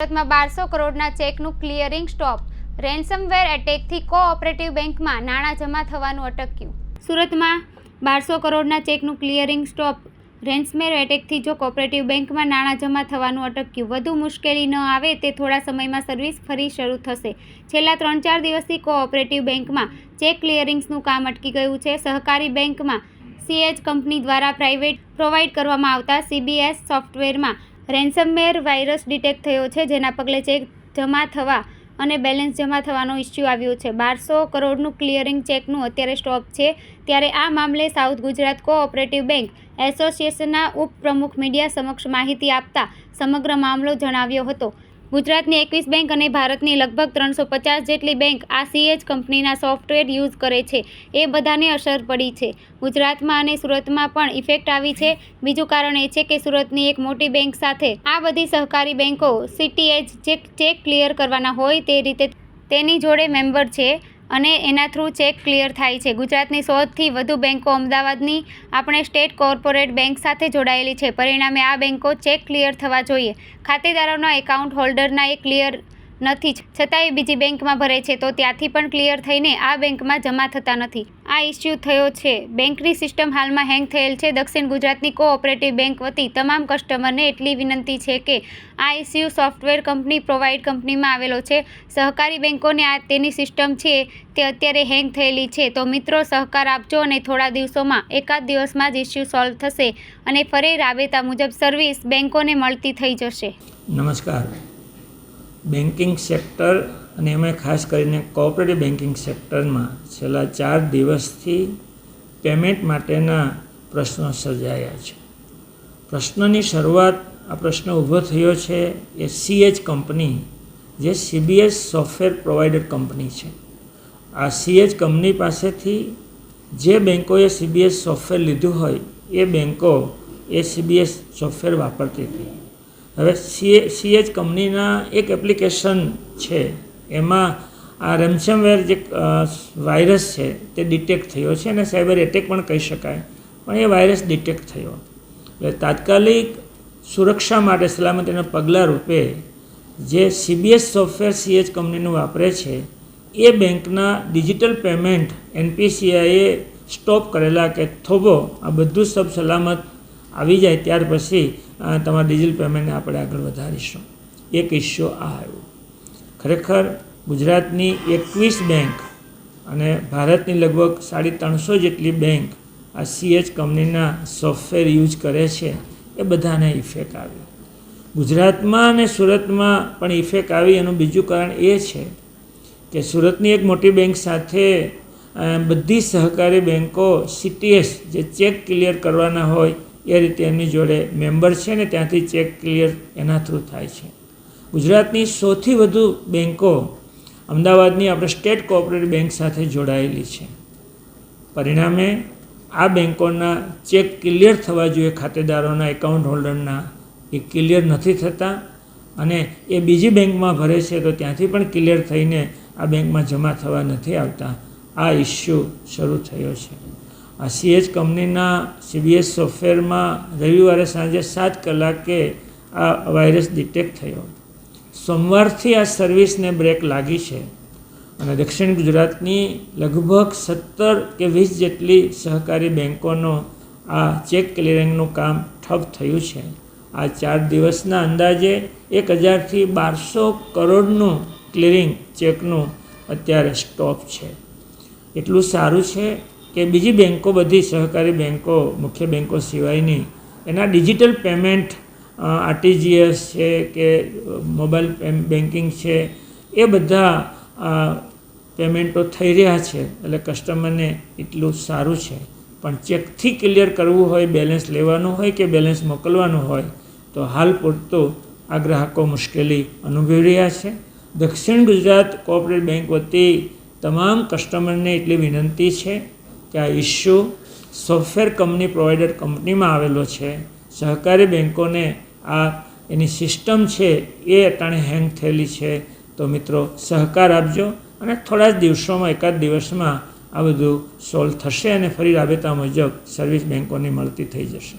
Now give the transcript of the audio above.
સુરતમાં બારસો કરોડના ચેકનું ક્લિયરિંગ સ્ટોપ. રેન્સમવેર એટેકથી કોઓપરેટિવ બેંકમાં નાણાં જમા થવાનું અટક્યું. સુરતમાં બારસો કરોડના ચેકનું ક્લિયરિંગ સ્ટોપ. રેન્સમેર એટેકથી જો કોઓપરેટિવ બેંકમાં નાણાં જમા થવાનું અટક્યું. વધુ મુશ્કેલી ન આવે તે થોડા સમયમાં સર્વિસ ફરી શરૂ થશે. છેલ્લા ત્રણ ચાર દિવસથી કોઓપરેટિવ બેંકમાં ચેક ક્લિયરિંગ્સનું કામ અટકી ગયું છે. સહકારી બેંકમાં સીએચ કંપની દ્વારા પ્રાઇવેટ પ્રોવાઈડ કરવામાં આવતા સીબીએસ સોફ્ટવેરમાં રેન્સમવેર વાયરસ ડિટેક્ટ થયો છે, જેના પગલે ચેક જમા થવા અને બેલેન્સ જમા થવાનો ઇસ્યુ આવ્યો છે. બારસો કરોડનું ક્લિયરિંગ ચેકનું અત્યારે સ્ટોપ છે. ત્યારે આ મામલે સાઉથ ગુજરાત કોઓપરેટિવ બેંક એસોસિએશનના ઉપપ્રમુખ મીડિયા સમક્ષ માહિતી આપતા સમગ્ર મામલો જણાવ્યો હતો. ગુજરાતની એકવીસ બેંક અને ભારતની લગભગ ત્રણસો પચાસ જેટલી બેંક આ સીએચ કંપનીના સોફ્ટવેર યુઝ કરે છે. એ બધાને અસર પડી છે. ગુજરાતમાં અને સુરતમાં પણ ઇફેક્ટ આવી છે. બીજું કારણ એ છે કે સુરતની એક મોટી બેંક સાથે આ બધી સહકારી બેંકો સીટીએચ જે ચેક ક્લિયર કરવાના હોય તે રીતે તેની જોડે મેમ્બર છે. અને એના થ્રુ ચેક ક્લિયર થાય છે. ગુજરાતની સૌથી વધુ બેન્કો અમદાવાદની, આપણે સ્ટેટ કોર્પોરેટ બેંક સાથે જોડાયેલી છે. પરિણામે આ બેંકો ચેક ક્લિયર થવા જોઈએ. ખાતેદારોના એકાઉન્ટ હોલ્ડરના એ ક્લિયર નથી જ. છતાંય બીજી બેંકમાં ભરે છે, તો ત્યાંથી પણ ક્લિયર થઈને આ બેંકમાં જમા થતા નથી. આ ઇસ્યુ થયો છે. બેંકની સિસ્ટમ હાલમાં હેંગ થયેલ છે. દક્ષિણ ગુજરાતની કોઓપરેટિવ બેંક વતી તમામ કસ્ટમરને એટલી વિનંતી છે કે આ ઇસ્યુ સોફ્ટવેર કંપની પ્રોવાઈડ કંપનીમાં આવેલો છે. સહકારી બેંકોને આ તેની સિસ્ટમ છે તે અત્યારે હેંગ થયેલી છે. તો મિત્રો, સહકાર આપજો અને થોડા દિવસોમાં એકાદ દિવસમાં જ ઇસ્યુ સોલ્વ થશે અને ફરી રાબેતા મુજબ સર્વિસ બેંકોને મળતી થઈ જશે. નમસ્કાર. બેન્કિંગ સેક્ટર અને એમાં ખાસ કરીને કોઓપરેટિવ બેન્કિંગ સેક્ટરમાં છેલ્લા ચાર દિવસથી પેમેન્ટ માટેના પ્રશ્નો સર્જાયા છે. પ્રશ્નની શરૂઆત આ પ્રશ્ન ઊભો થયો છે એ સીએચ કંપની, જે સીબીએસ સોફ્ટવેર પ્રોવાઈડર કંપની છે. આ સીએચ કંપની પાસેથી જે બેન્કોએ સીબીએસ સોફ્ટવેર લીધું હોય, એ બેન્કો એ સીબીએસ સોફ્ટવેર વાપરતી હતી. હવે સીએ સીએચ કંપનીના એક એપ્લિકેશન છે. એમાં આ રેમસમવેર જે વાયરસ છે તે ડિટેક્ટ થયો છે અને સાયબર એટેક પણ કહી શકાય. પણ એ વાયરસ ડિટેક્ટ થયો. એટલે તાત્કાલિક સુરક્ષા માટે સલામતીના પગલાં રૂપે જે સીબીએસ સોફ્ટવેર સીએચ કંપનીનું વાપરે છે, એ બેંકના ડિજિટલ પેમેન્ટ એનપીસીઆઈએ સ્ટોપ કરેલા કે થોભો આ બધું સબ સલામત આવી જાય ત્યાર પછી તમારા ડિજિટલ પેમેન્ટને આપણે આગળ વધારીશું. એક ઇસ્યુ આ આવ્યો. ખરેખર ગુજરાતની એકવીસ બેંક અને ભારતની લગભગ સાડી ત્રણસો જેટલી બેંક આ સીએચ કંપનીના સોફ્ટવેર યુઝ કરે છે, એ બધાને ઇફેક્ટ આવ્યો. ગુજરાતમાં અને સુરતમાં પણ ઇફેક્ટ આવી, એનું બીજું કારણ એ છે કે સુરતની એક મોટી બેંક સાથે બધી સહકારી બેંકો સીટીએસ જે ચેક ક્લિયર કરવાના હોય એ રીતે એમની જોડે મેમ્બર છે ને ત્યાંથી ચેક ક્લિયર એના થ્રુ થાય છે. ગુજરાતની સૌથી વધુ બેંકો અમદાવાદની આપણે સ્ટેટ કોઓપરેટિવ બેંક સાથે જોડાયેલી છે. પરિણામે આ બેન્કોના ચેક ક્લિયર થવા જોઈએ ખાતેદારોના, એકાઉન્ટ હોલ્ડરના, એ ક્લિયર નથી થતા અને એ બીજી બેંકમાં ભરે છે તો ત્યાંથી પણ ક્લિયર થઈને આ બેંકમાં જમા થવા નથી આવતા. આ ઇસ્યુ શરૂ થયો છે. આ સીએચ કંપનીના સીબીએસ સોફ્ટવેરમાં રવિવારે સાંજે સાત કલાકે આ વાયરસ ડિટેક્ટ થયો. સોમવારથી આ સર્વિસને બ્રેક લાગી છે અને દક્ષિણ ગુજરાતની લગભગ સત્તર કે વીસ જેટલી સહકારી બેંકોનો આ ચેક ક્લિયરિંગનું કામ ઠપ થયું છે. આ ચાર દિવસના અંદાજે એક હજારથી બારસો કરોડનું ક્લિયરિંગ ચેકનું અત્યારે સ્ટોપ છે. એટલું સારું છે કે બીજી બેંકો, બધી સહકારી બેંકો, મુખ્ય બેન્કો સિવાયની એના ડિજિટલ પેમેન્ટ આરટીજીએસ છે કે મોબાઈલ બેન્કિંગ છે, એ બધા પેમેન્ટો થઈ રહ્યા છે. એટલે કસ્ટમરને એટલું સારું છે. પણ ચેકથી ક્લિયર કરવું હોય, બેલેન્સ લેવાનું હોય કે બેલેન્સ મોકલવાનું હોય, તો હાલ પૂરતું આ ગ્રાહકો મુશ્કેલી અનુભવી રહ્યા છે. દક્ષિણ ગુજરાત કોઓપરેટિવ બેંક વતી તમામ કસ્ટમરને એટલી વિનંતી છે કે આ ઇસ્યુ સોફ્ટવેર કંપની પ્રોવાઈડર કંપનીમાં આવેલો છે. સહકારી બેંકોને આ એની સિસ્ટમ છે એ અટાણે હેંગ થયેલી છે. તો મિત્રો, સહકાર આપજો અને થોડા જ દિવસોમાં, એકાદ દિવસમાં આ બધું સોલ્વ થશે અને ફરી રાબેતા મુજબ સર્વિસ બેન્કોની મળતી થઈ જશે.